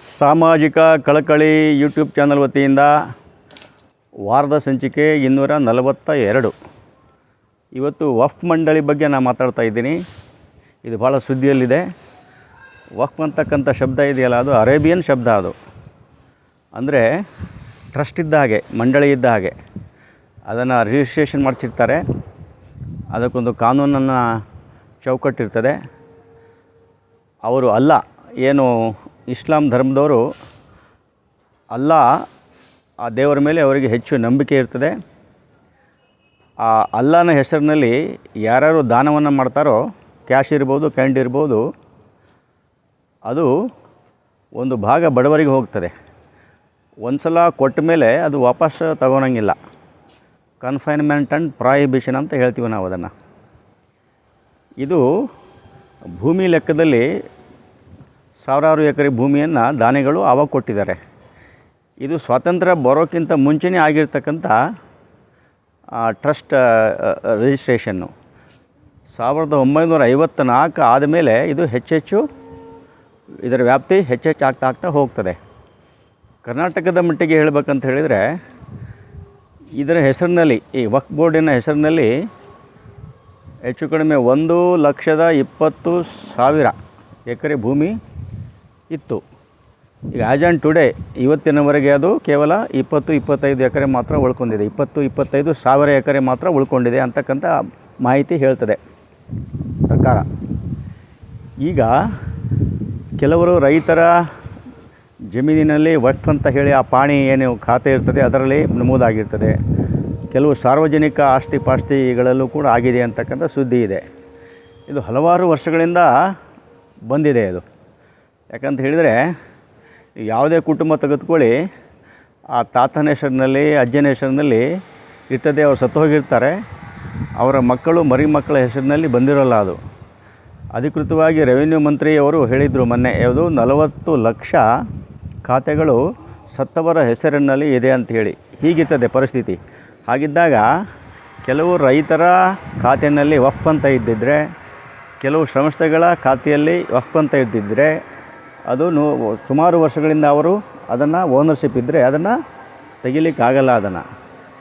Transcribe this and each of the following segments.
ಸಾಮಾಜಿಕ ಕಳಕಳಿ YouTube channel ವತಿಯಿಂದ ವಾರದ ಸಂಚಿಕೆ ಇನ್ನೂರ ನಲವತ್ತ ಎರಡು. ಇವತ್ತು ವಫ್ ಮಂಡಳಿ ಬಗ್ಗೆ ನಾನು ಮಾತಾಡ್ತಾ ಇದ್ದೀನಿ. ಇದು ಭಾಳ ಸುದ್ದಿಯಲ್ಲಿದೆ. ವಫ್ ಅಂತಕ್ಕಂಥ ಶಬ್ದ ಇದೆಯಲ್ಲ, ಅದು ಅರೇಬಿಯನ್ ಶಬ್ದ ಅದು. ಅಂದರೆ ಟ್ರಸ್ಟ್ ಇದ್ದ ಹಾಗೆ, ಮಂಡಳಿ ಇದ್ದ ಹಾಗೆ. ಅದನ್ನು ರಿಜಿಸ್ಟ್ರೇಷನ್ ಮಾಡ್ತಿರ್ತಾರೆ ಅದಕ್ಕೊಂದು ಕಾನೂನನ್ನು ಚೌಕಟ್ಟಿರ್ತದೆ. ಅವರು ಅಲ್ಲ, ಏನು ಇಸ್ಲಾಂ ಧರ್ಮದವರು ಅಲ್ಲ ಆ ದೇವರ ಮೇಲೆ ಅವರಿಗೆ ಹೆಚ್ಚು ನಂಬಿಕೆ ಇರ್ತದೆ. ಆ ಅಲ್ಲಾನ ಹೆಸರಿನಲ್ಲಿ ಯಾರ್ಯಾರು ದಾನವನ್ನು ಮಾಡ್ತಾರೋ, ಕ್ಯಾಶ್ ಇರ್ಬೋದು, ಕ್ಯಾಂಡ್ ಇರ್ಬೋದು, ಅದು ಒಂದು ಭಾಗ ಬಡವರಿಗೆ ಹೋಗ್ತದೆ. ಒಂದು ಸಲ ಕೊಟ್ಟ ಮೇಲೆ ಅದು ವಾಪಸ್ ತಗೊಳಂಗಿಲ್ಲ. ಕನ್ಫೈನ್ಮೆಂಟ್ ಆ್ಯಂಡ್ ಪ್ರಾಯಿಬಿಷನ್ ಅಂತ ಹೇಳ್ತೀವಿ ನಾವು ಅದನ್ನು. ಇದು ಭೂಮಿ ಲೆಕ್ಕದಲ್ಲಿ ಸಾವಿರಾರು ಎಕರೆ ಭೂಮಿಯನ್ನು ದಾನಿಗಳು ಆವಾಗ ಕೊಟ್ಟಿದ್ದಾರೆ. ಇದು ಸ್ವಾತಂತ್ರ್ಯ ಬರೋಕ್ಕಿಂತ ಮುಂಚೆನೇ ಆಗಿರ್ತಕ್ಕಂಥ ಟ್ರಸ್ಟ್ ರಿಜಿಸ್ಟ್ರೇಷನ್ನು ಸಾವಿರದ ಒಂಬೈನೂರ ಐವತ್ತ ನಾಲ್ಕು ಆದಮೇಲೆ ಇದು ಹೆಚ್ಚೆಚ್ಚು ಇದರ ವ್ಯಾಪ್ತಿ ಹೆಚ್ಚೆಚ್ಚು ಆಗ್ತಾ ಆಗ್ತಾ ಹೋಗ್ತದೆ. ಕರ್ನಾಟಕದ ಮಟ್ಟಿಗೆ ಹೇಳಬೇಕಂತ ಹೇಳಿದರೆ, ಇದರ ಹೆಸರಿನಲ್ಲಿ, ಈ ವಕ್ ಬೋರ್ಡಿನ ಹೆಸರಿನಲ್ಲಿ ಹೆಚ್ಚು ಕಡಿಮೆ ಒಂದು ಲಕ್ಷದ ಇಪ್ಪತ್ತು ಸಾವಿರ ಎಕರೆ ಭೂಮಿ ಇತ್ತು. ಈಗ ಆ್ಯಸ್ ಆ್ಯಂಡ್ ಟುಡೇ ಇವತ್ತಿನವರೆಗೆ ಅದು ಕೇವಲ ಇಪ್ಪತ್ತು, ಇಪ್ಪತ್ತೈದು ಎಕರೆ ಮಾತ್ರ ಉಳ್ಕೊಂಡಿದೆ. ಇಪ್ಪತ್ತು, ಇಪ್ಪತ್ತೈದು ಸಾವಿರ ಎಕರೆ ಮಾತ್ರ ಉಳ್ಕೊಂಡಿದೆ ಅಂತಕ್ಕಂಥ ಮಾಹಿತಿ ಹೇಳ್ತದೆ ಸರ್ಕಾರ. ಈಗ ಕೆಲವರು ರೈತರ ಜಮೀನಿನಲ್ಲಿ ವಕ್ಫ್ ಅಂತ ಹೇಳಿ ಆ ಪಾಣಿ ಏನು ಖಾತೆ ಇರ್ತದೆ, ಅದರಲ್ಲಿ ನಮೂದಾಗಿರ್ತದೆ. ಕೆಲವು ಸಾರ್ವಜನಿಕ ಆಸ್ತಿ ಪಾಸ್ತಿಗಳಲ್ಲೂ ಕೂಡ ಆಗಿದೆ ಅಂತಕ್ಕಂಥ ಸುದ್ದಿ ಇದೆ. ಇದು ಹಲವಾರು ವರ್ಷಗಳಿಂದ ಬಂದಿದೆ ಅದು. ಯಾಕಂತ ಹೇಳಿದರೆ ಯಾವುದೇ ಕುಟುಂಬ ತೆಗೆದುಕೊಳ್ಳಿ, ಆ ತಾತನ ಹೆಸರಿನಲ್ಲಿ ಅಜ್ಜನ ಹೆಸರಿನಲ್ಲಿ ಇರ್ತದೆ ಅವ್ರು ಸತ್ತು ಹೋಗಿರ್ತಾರೆ. ಅವರ ಮಕ್ಕಳು ಮರಿ ಮಕ್ಕಳ ಹೆಸರಿನಲ್ಲಿ ಬಂದಿರೋಲ್ಲ ಅದು. ಅಧಿಕೃತವಾಗಿ ರೆವಿನ್ಯೂ ಮಂತ್ರಿಯವರು ಹೇಳಿದರು ಮೊನ್ನೆ, ಯಾವುದು ನಲವತ್ತು ಲಕ್ಷ ಖಾತೆಗಳು ಸತ್ತವರ ಹೆಸರಿನಲ್ಲಿ ಇದೆ ಅಂತ ಹೇಳಿ. ಹೀಗಿರ್ತದೆ ಪರಿಸ್ಥಿತಿ. ಹಾಗಿದ್ದಾಗ ಕೆಲವು ರೈತರ ಖಾತೆಯಲ್ಲಿ ವಫ್ ಅಂತ ಇದ್ದಿದ್ದರೆ ಕೆಲವು ಸಂಸ್ಥೆಗಳ ಖಾತೆಯಲ್ಲಿ ವಫ್ ಅಂತ ಇದ್ದಿದ್ದರೆ ಅದು ನೋ, ಸುಮಾರು ವರ್ಷಗಳಿಂದ ಅವರು ಅದನ್ನು ಓನರ್ಶಿಪ್ ಇದ್ದರೆ ಅದನ್ನು ತೆಗಿಲಿಕ್ಕಾಗಲ್ಲ ಅದನ್ನು.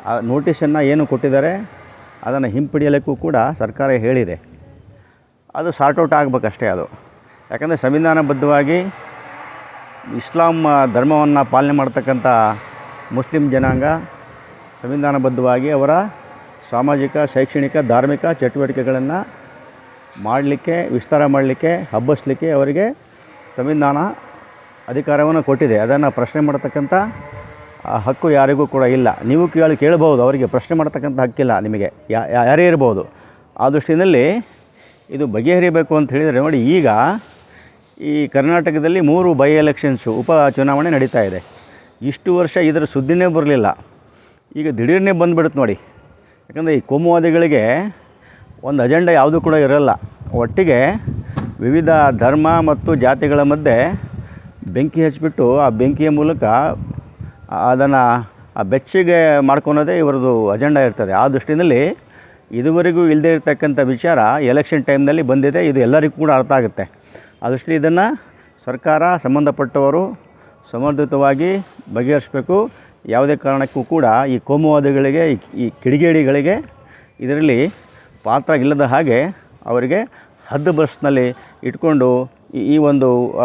ಆ ನೋಟಿಸನ್ನು ಏನು ಕೊಟ್ಟಿದ್ದಾರೆ, ಅದನ್ನು ಹಿಂಪಡೆಯಲಿಕ್ಕೂ ಕೂಡ ಸರ್ಕಾರ ಹೇಳಿದೆ. ಅದು ಸಾರ್ಟ್ಔಟ್ ಆಗಬೇಕಷ್ಟೇ ಅದು. ಯಾಕಂದರೆ ಸಂವಿಧಾನಬದ್ಧವಾಗಿ ಇಸ್ಲಾಂ ಧರ್ಮವನ್ನು ಪಾಲನೆ ಮಾಡ್ತಕ್ಕಂಥ ಮುಸ್ಲಿಂ ಜನಾಂಗ ಸಂವಿಧಾನಬದ್ಧವಾಗಿ ಅವರ ಸಾಮಾಜಿಕ, ಶೈಕ್ಷಣಿಕ, ಧಾರ್ಮಿಕ ಚಟುವಟಿಕೆಗಳನ್ನು ಮಾಡಲಿಕ್ಕೆ, ವಿಸ್ತಾರ ಮಾಡಲಿಕ್ಕೆ, ಹಬ್ಬಿಸ್ಲಿಕ್ಕೆ ಅವರಿಗೆ ಸಂವಿಧಾನ ಅಧಿಕಾರವನ್ನು ಕೊಟ್ಟಿದೆ. ಅದನ್ನು ಪ್ರಶ್ನೆ ಮಾಡ್ತಕ್ಕಂಥ ಹಕ್ಕು ಯಾರಿಗೂ ಕೂಡ ಇಲ್ಲ. ನೀವು ಕೇಳಿ ಕೇಳಬಹುದು, ಅವರಿಗೆ ಪ್ರಶ್ನೆ ಮಾಡ್ತಕ್ಕಂಥ ಹಕ್ಕಿಲ್ಲ ನಿಮಗೆ. ಯಾರೇ ಇರ್ಬೋದು. ಆ ದೃಷ್ಟಿಯಲ್ಲಿ ಇದು ಬಗೆಹರಿಬೇಕು ಅಂತ ಹೇಳಿದರೆ ನೋಡಿ, ಈಗ ಈ ಕರ್ನಾಟಕದಲ್ಲಿ ಮೂರು ಬೈ ಎಲೆಕ್ಷನ್ಸು ಉಪ ಚುನಾವಣೆ ನಡೀತಾ ಇದೆ. ಇಷ್ಟು ವರ್ಷ ಇದರ ಸುದ್ದಿನೇ ಬರಲಿಲ್ಲ. ಈಗ ದಿಢೀರ್ನೇ ಬಂದುಬಿಡುತ್ತೆ ನೋಡಿ. ಯಾಕಂದರೆ ಈ ಕೋಮುವಾದಿಗಳಿಗೆ ಒಂದು ಅಜೆಂಡಾ ಯಾವುದೂ ಕೂಡ ಇರಲ್ಲ. ಒಟ್ಟಿಗೆ ವಿವಿಧ ಧರ್ಮ ಮತ್ತು ಜಾತಿಗಳ ಮಧ್ಯೆ ಬೆಂಕಿ ಹಚ್ಚಿಬಿಟ್ಟು ಆ ಬೆಂಕಿಯ ಮೂಲಕ ಅದನ್ನು ಆ ಬೆಚ್ಚಿಗೆ ಮಾಡ್ಕೊಳೋದೇ ಇವರದು ಅಜೆಂಡ ಇರ್ತದೆ. ಆ ದೃಷ್ಟಿಯಲ್ಲಿ ಇದುವರೆಗೂ ಇಲ್ಲದೇ ಇರತಕ್ಕಂಥ ವಿಚಾರ ಎಲೆಕ್ಷನ್ ಟೈಮ್ನಲ್ಲಿ ಬಂದಿದೆ. ಇದು ಎಲ್ಲರಿಗೂ ಕೂಡ ಅರ್ಥ ಆಗುತ್ತೆ. ಆ ದೃಷ್ಟಿ ಇದನ್ನು ಸರ್ಕಾರ ಸಂಬಂಧಪಟ್ಟವರು ಸಮರ್ಥಿತವಾಗಿ ಬಗೆಹರಿಸಬೇಕು. ಯಾವುದೇ ಕಾರಣಕ್ಕೂ ಕೂಡ ಈ ಕೋಮುವಾದಿಗಳಿಗೆ ಈ- ಈ ಕಿಡಿಗೇಡಿಗಳಿಗೆ ಇದರಲ್ಲಿ ಪಾತ್ರ ಇಲ್ಲದ ಹಾಗೆ ಅವರಿಗೆ ಹದ್ದು ಬಸ್ನಲ್ಲಿ ಇಟ್ಕೊಂಡು ಈ- ಒಂದು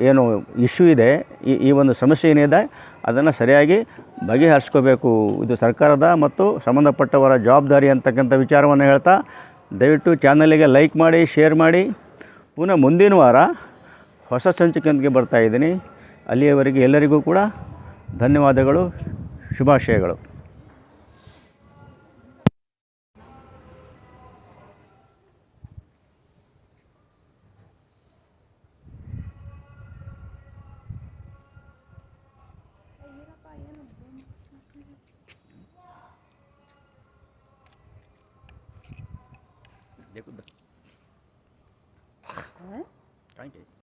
ಏನು ಇಶ್ಯೂ ಇದೆ, ಈ ಈ ಒಂದು ಸಮಸ್ಯೆ ಏನಿದೆ, ಅದನ್ನು ಸರಿಯಾಗಿ ಬಗೆಹರಿಸ್ಕೋಬೇಕು. ಇದು ಸರ್ಕಾರದ ಮತ್ತು ಸಂಬಂಧಪಟ್ಟವರ ಜವಾಬ್ದಾರಿ ಅಂತಕ್ಕಂಥ ವಿಚಾರವನ್ನು ಹೇಳ್ತಾ, ದಯವಿಟ್ಟು ಚಾನಲಿಗೆ ಲೈಕ್ ಮಾಡಿ, ಶೇರ್ ಮಾಡಿ. ಪುನಃ ಮುಂದಿನ ವಾರ ಹೊಸ ಸಂಚಿಕೆಯೊಂದಿಗೆ ಬರ್ತಾ ಇದ್ದೀನಿ. ಅಲ್ಲಿಯವರೆಗೆ ಎಲ್ಲರಿಗೂ ಕೂಡ ಧನ್ಯವಾದಗಳು, ಶುಭಾಶಯಗಳು. देखो काहे के